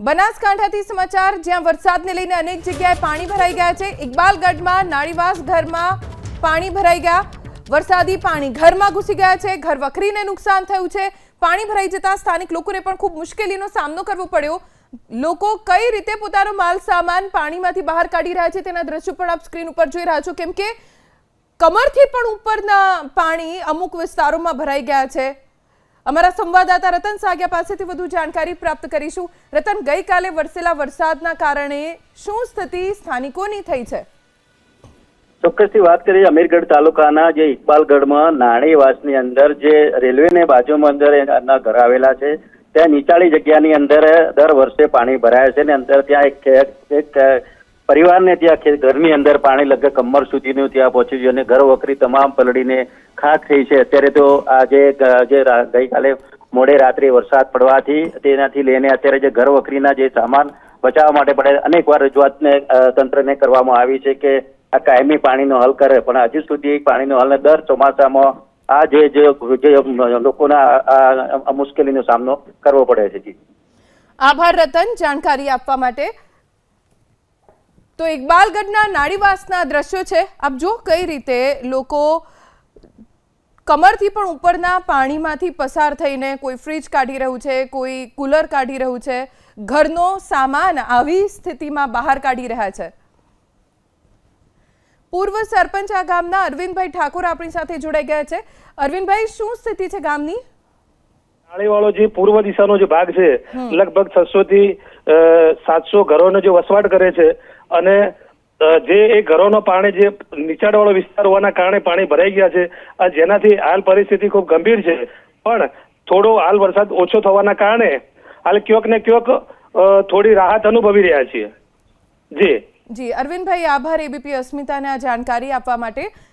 બનાસકાંઠાથી સમાચાર, જ્યાં વરસાદને લઈને અનેક જગ્યાએ પાણી ભરાઈ ગયા છે. ઇકબાલગઢમાં, નાળીવાસ ઘરમાં પાણી ભરાઈ ગયા. વરસાદી પાણી ઘરમાં ઘૂસી ગયા છે. ઘર વખરીને નુકસાન થયું છે. પાણી ભરાઈ જતા સ્થાનિક લોકોને પણ ખૂબ મુશ્કેલીનો સામનો કરવો પડ્યો. લોકો કઈ રીતે પોતાનો માલ સામાન પાણીમાંથી બહાર કાઢી રહ્યા છે તેના દ્રશ્યો પણ આપ સ્ક્રીન ઉપર જોઈ રહ્યા છો. કેમ કે કમરથી પણ ઉપરના પાણી અમુક વિસ્તારોમાં ભરાઈ ગયા છે. અમારા સંવાદદાતા રતન સાગ્યા પાસેથી વધુ જાણકારી પ્રાપ્ત કરીશું. રતન, ગઈકાલે વરસેલા વરસાદના કારણે શું સ્થિતિ સ્થાનિકોની થઈ છે? ચોક્કસથી વાત કરીએ, અમીરગઢ તાલુકાના જે ઇકબાલગઢમાં નાણીવાસની અંદર જે રેલવેને બાજુમાં અંદર એના ઘર આવેલા છે, ત્યાં નીચાળી જગ્યાની અંદર દર વર્ષે પાણી ભરાય છે ને અંદર ત્યાં એક એક પરિવારને ત્યાં ઘરની અંદર પાણી લગભગ કમર સુધીનું ત્યાં પહોંચ્યું છે અને ઘર વખરી તમામ પલળીને ખાક થઈ છે. અત્યારે તો આજે ગઈકાલે મોડે રાત્રે વરસાદ પડવાથી તેનાથી લઈને અત્યારે જે ઘર વખરીના જે સામાન બચાવવા માટે પડે અનેકવાર રજૂઆતને તંત્રને કરવામાં આવી છે કે આ કાયમી પાણીનો હલ કરે. પણ હજુ સુધી પાણીનો હલ દર ચોમાસામાં આ જે જે લોકોના મુશ્કેલીનો સામનો કરવો પડે છે. જી. આભાર રતન, જાણકારી આપવા માટે તો ઇકબાલગઢના નાડીવાસના દ્રશ્યો છે. આપ જો કઈ રીતે લોકો કમરથી પણ ઉપરના પાણીમાંથી પસાર થઈને કોઈ ફ્રીજ કાઢી રહ્યું છે, કોઈ કુલર કાઢી રહ્યું છે, ઘરનો સામાન આવી સ્થિતિમાં બહાર કાઢી રહ્યા છે. પૂર્વ સરપંચ આ ગામના અરવિંદભાઈ ઠાકોર આપણી સાથે જોડાઈ ગયા છે. અરવિંદભાઈ, શું સ્થિતિ છે ગામની? વાળો જે પૂર્વ દિશાનો જે ભાગ છે લગભગ છસો થી સાતસો ઘરોનો જે વસવાટ કરે છે અને જે એ ઘરોનો પાણી જે નીચાણવાળો વિસ્તાર હોવાના કારણે પાણી ભરાઈ ગયા છે આ જેનાથી હાલ પરિસ્થિતિ ખૂબ ગંભીર છે. પણ થોડો હાલ વરસાદ ઓછો થવાના કારણે હાલ ક્યોક ને ક્યોક થોડી રાહત અનુભવી રહ્યા છીએ. જી. જી અરવિંદભાઈ આભાર. એબીપી અસ્મિતાને આ જાણકારી આપવા માટે.